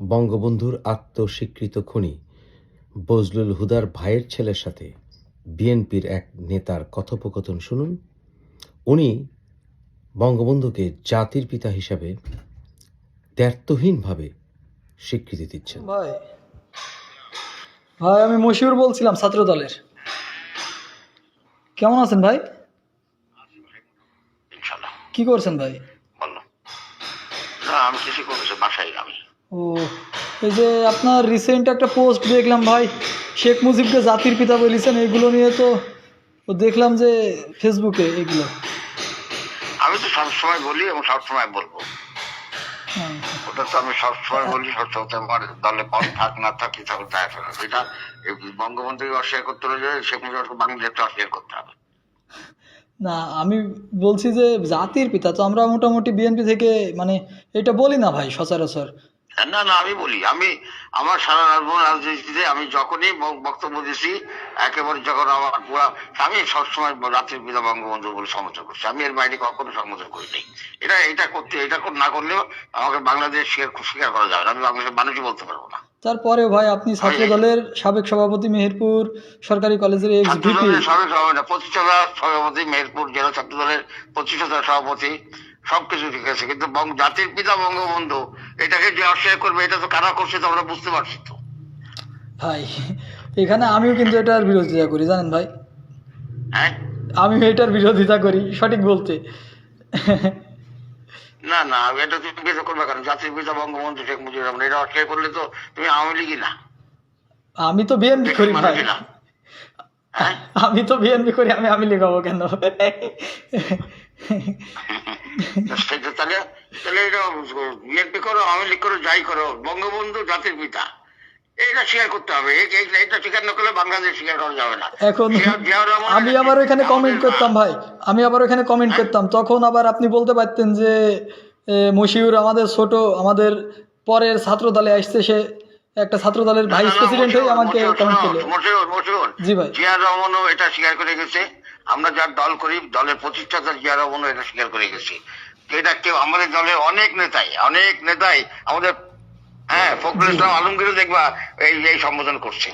বঙ্গবন্ধুর আত্মস্বীকৃত খুনি বজলুল হুদার ভাইয়ের ছেলের সাথে বিএনপির এক নেতার কথোপকথন শুনুন। উনি বঙ্গবন্ধুকে জাতির পিতা হিসাবে দ্ব্যর্থহীনভাবে স্বীকৃতি দিচ্ছেন। ভাই ভাই আমি মশিউর বলছিলাম ছাত্র দলের কেমন আছেন ভাই? কি করছেন ভাই? না আমি কিছু করেছি বাসায় আমি ও এই যে আপনার রিসেন্ট একটা পোস্ট দেখলাম ভাই শেখ মুজিবকে জাতির পিতা বলেছেন এগুলো নিয়ে তো দেখলাম যে ফেসবুকে এগুলো। আমি তো সবসময় বলি এবং সবসময় বলব। হ্যাঁ। ওটা তো আমি সবসময় বলি সবসময় আমার দলে পদ থাক না থাক এই বঙ্গবন্ধুকে অস্বীকার করতে হলে শেখ মুজিবকে বাংলাদেশকে অস্বীকার করতে হবে। না আমি বলছি যে জাতির পিতা তো আমরা মোটামুটি বিএনপি থেকে মানে এটা বলি না ভাই সচরাচর। না না আমি বলি আমি আমার সারা রাজভবন রাজনীতিতে আমি যখনই বক্তব্য দিয়েছি একেবারে যখন আমার পুরা আমি সবসময় রাত্রির পিতা বঙ্গবন্ধু বলে সমর্থন করছি। আমি এর বাইরে কখনো সমর্থন করি নাই। এটা এটা করতে এটা না করলেও আমাকে বাংলাদেশ স্বীকার করা যাবে না। আমি বাংলাদেশের মানুষই বলতে পারব না। তারপরে ভাই আপনি ছাত্র দলের সাবেক সভাপতি মেহেরপুর সরকারি কলেজের এক্স ভিপি সাবেক সভাপতি প্রতিষ্ঠাতা সভাপতি মেহেরপুর জেলা ছাত্র দলের প্রতিষ্ঠাতা সভাপতি সবকিছু ঠিক আছে কিন্তু জাতির পিতা বঙ্গবন্ধু এটাকে যে অস্বীকার করবে এটা তো কারা করছে তো আমরা বুঝতে পারছি তো। ভাই এখানে আমিও কিন্তু এটার বিরোধিতা করি জানেন ভাই? হ্যাঁ? আমিও এটার বিরোধিতা করি সঠিক বলতে। না না এটা তুমি জিজ্ঞাসা করবে কারণ জাতির পিতা বঙ্গবন্ধু শেখ মুজিবুর রহমান এটা অস্বীকার করলে তো তুমি আওয়ামী লীগই না। আমি তো বিএনপি করি ভাই। হ্যাঁ? আমি তো বিএনপি করি আমি আমি লিখাবো কেন? সেটা তাহলে তাহলে এটা বিএনপি করো আওয়ামী লীগ করো যাই করো বঙ্গবন্ধু জাতির পিতা। এটা স্বীকার করতে হবে। এ- এ- এটা স্বীকার না করলে বাংলাদেশ স্বীকার করা যাবে না। এখন জিয়া- জিয়াউর রহমান- আমি আবার ওখানে কমেন্ট করতাম ভাই। আমি আবার ওখানে কমেন্ট করতাম। তখন আবার আপনি বলতে পারতেন যে মশিউর আমাদের ছোট আমাদের পরের ছাত্র দলে আসছে সে একটা ছাত্র দলের ভাইস প্রেসিডেন্ট হয়ে আমাকে কমেন্ট করল। জি ভাই। জিয়া রহমানও এটা স্বীকার করে গেছে। আমরা যার দল করি, দলের প্রতিষ্ঠাতা জিয়া রহমানও এটা স্বীকার করে গেছে। এটা কেউ, আমাদের দলের অনেক নেতাই অনেক নেতাই আমাদের হ্যাঁ ফখরুল ইসলাম আলমগীরও দেখবা এই এই সম্বোধন করছে।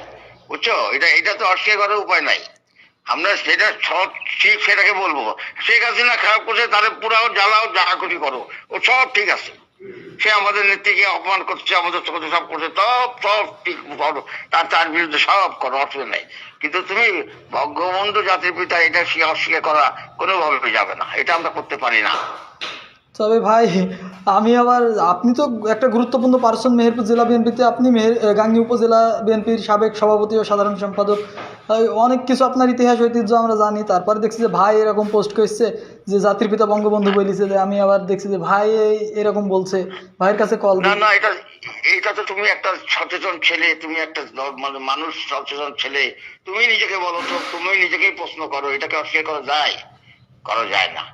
বুঝছ? এটা এটা তো অস্বীকার করার উপায় নাই। আমরা সেটা সব ঠিক সেটাকে বলব। শেখ হাসিনা খারাপ করছে, তাহলে পুরাও জ্বালাও যা খুশি করো। ও সব ঠিক আছে। সে আমাদের নেত্রীকে অপমান করছে, আমাদের চোখে সব করছে তব সব ঠিক তার তার বিরুদ্ধে সব করো অসুবিধা নেই। কিন্তু তুমি বঙ্গবন্ধু জাতির পিতা এটা অস্বীকার করা কোনোভাবে যাবে না। এটা আমরা করতে পারি না। তবে ভাই আমি আবার আপনি তো একটা গুরুত্বপূর্ণ পার্সন মেহেরপুর জেলা বিএনপিতে। আপনি মেহের গাংনী উপজেলা বিএনপির সাবেক সভাপতি ও সাধারণ সম্পাদক। অনেক কিছু আপনার ইতিহাস ঐতিহ্য আমরা জানি। তারপরে দেখছি যে ভাই এরকম পোস্ট করছে যে জাতির পিতা বঙ্গবন্ধু বলিছে যে আমি আবার দেখছি যে ভাই এরকম বলছে। ভাইয়ের কাছে কল না না এটা এটা তো তুমি একটা সচেতন ছেলে তুমি একটা মানে মানুষ সচেতন ছেলে। তুমি নিজেকে বলো তো তুমি নিজেকেই প্রশ্ন করো এটাকে অস্বীকার করা যায়? করা যায় না।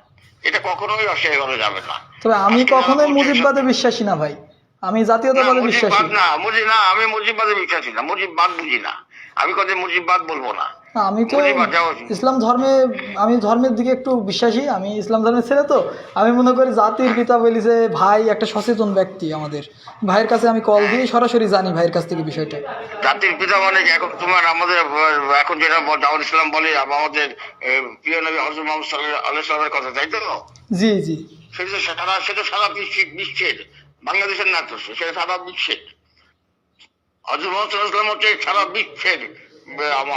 এটা কখনোই অস্বীকার করা যাবে না। তবে আমি কখনোই মুজিববাদে বিশ্বাসী না ভাই। আমি জাতীয়তাবাদে বিশ্বাসী। না মুজি না আমি মুজিববাদে বিশ্বাসী না মুজিববাদ বুঝি না। আমি কত মুজিববাদ বলব না, আমি তো ইসলাম ধর্মে আমি ধর্মের দিকে একটু বিশ্বাসী আমি ইসলাম ধর্মের ছেলে তো। আমি মনে করি জাতির পিতা বলি যে ভাই একটা সচেতন ব্যক্তি আমাদের। ভাইয়ের কাছে আমি কল দিয়ে সরাসরি জানি ভাইয়ের কাছ থেকে বিষয়টা। জাতির পিতা মানে এখন তোমার আমাদের এখন যেটা দাউদ ইসলাম বলে আমাদের প্রিয় নবী হজরত মোহাম্মদ আল্লাহ সাল্লামের কথা তাই তো? জি জি। সেটা সারা সেটা সারা বিশ্বের বিশ্বের বাংলাদেশের না তো সেটা সারা বিশ্বের হজরত মোহাম্মদ সাল্লাহ হচ্ছে সারা বিশ্বের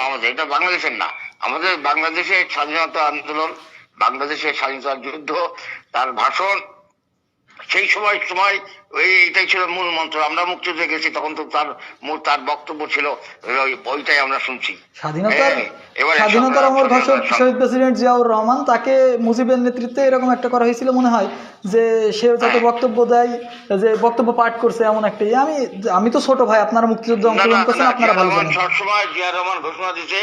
আমাদের এটা বাংলাদেশের না। আমাদের বাংলাদেশের স্বাধীনতা আন্দোলন বাংলাদেশের স্বাধীনতা যুদ্ধ তার ভাষণ সেই সময় সময় ওই এটাই ছিল মূল মন্ত্র। আমরা মুক্তিযুদ্ধে গেছি তখন তো তার মূল তার বক্তব্য ছিল ওইটাই আমরা শুনছি। স্বাধীনতার হ্যাঁ, অমর ঘোষক শহীদ প্রেসিডেন্ট জিয়াউর রহমান তাকে মুজিবের নেতৃত্বে এরকম একটা করা হয়েছিল মনে হয় যে সে যাতে বক্তব্য দেয় যে বক্তব্য পাঠ করছে এমন একটা ইয়ে। আমি আমি তো ছোট ভাই আপনারা মুক্তিযুদ্ধে অংশগ্রহণ করছেন আপনারা ভালো জানেন। সবসময় জিয়া রহমান ঘোষণা দিতে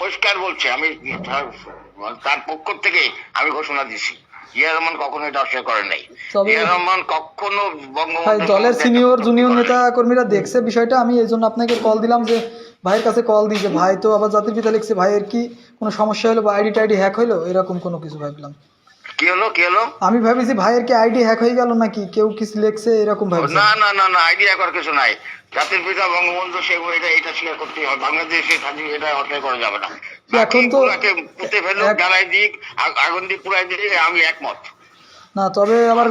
পরিষ্কার বলছে আমি তার- তার পক্ষ থেকে আমি ঘোষণা দিছি জিয়া রহমান কখনো এটা অস্বীকার করে নাই। জিয়া রহমান কখনো ভাই বঙ্গবন্ধু দলের সিনিয়র জুনিয়র নেতা কর্মীরা দেখছে বিষয়টা আমি এই জন্য আপনাকে কল দিলাম যে ভাইয়ের কাছে কল দিই যে ভাই তো আবার জাতির পিতা লিখছে ভাইয়ের কি কোনো সমস্যা হলো বা আইডি টাইডি হ্যাক হলো এরকম কোনো কিছু ভাবলাম। কি হলো কি হলো? আমি ভাবিছি ভাইয়ের কি আইডি হ্যাক হয়ে গেল নাকি? কেউ কিছু লেখছে? এরকম ভাবছি। না না না না আইডিয়া করার কিছু নাই। জাতির পিতা বঙ্গবন্ধু শেখ এটা এটা স্বীকার করতে হবে। বাংলাদেশে এটা অর্ডার করা যাবে না। এখন তো- পুঁতে ফেলুক জ্বালাই দিক আগুন দিয়ে পুরাই দিক আমি একমত। না তবে আবার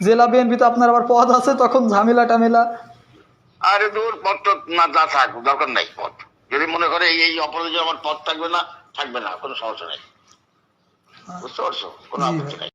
জেলা বিএনপিতে আপনার আবার পদ আছে তখন ঝামেলা টামেলা। আরে দূর পথ তো না যা থাক দরকার নাই পথ যদি মনে করে এই অপরাধে আমার পথ থাকবে না থাকবে না কোনো সমস্যা নেই। বুঝতে পারছ? কোনো আপত্তি নাই।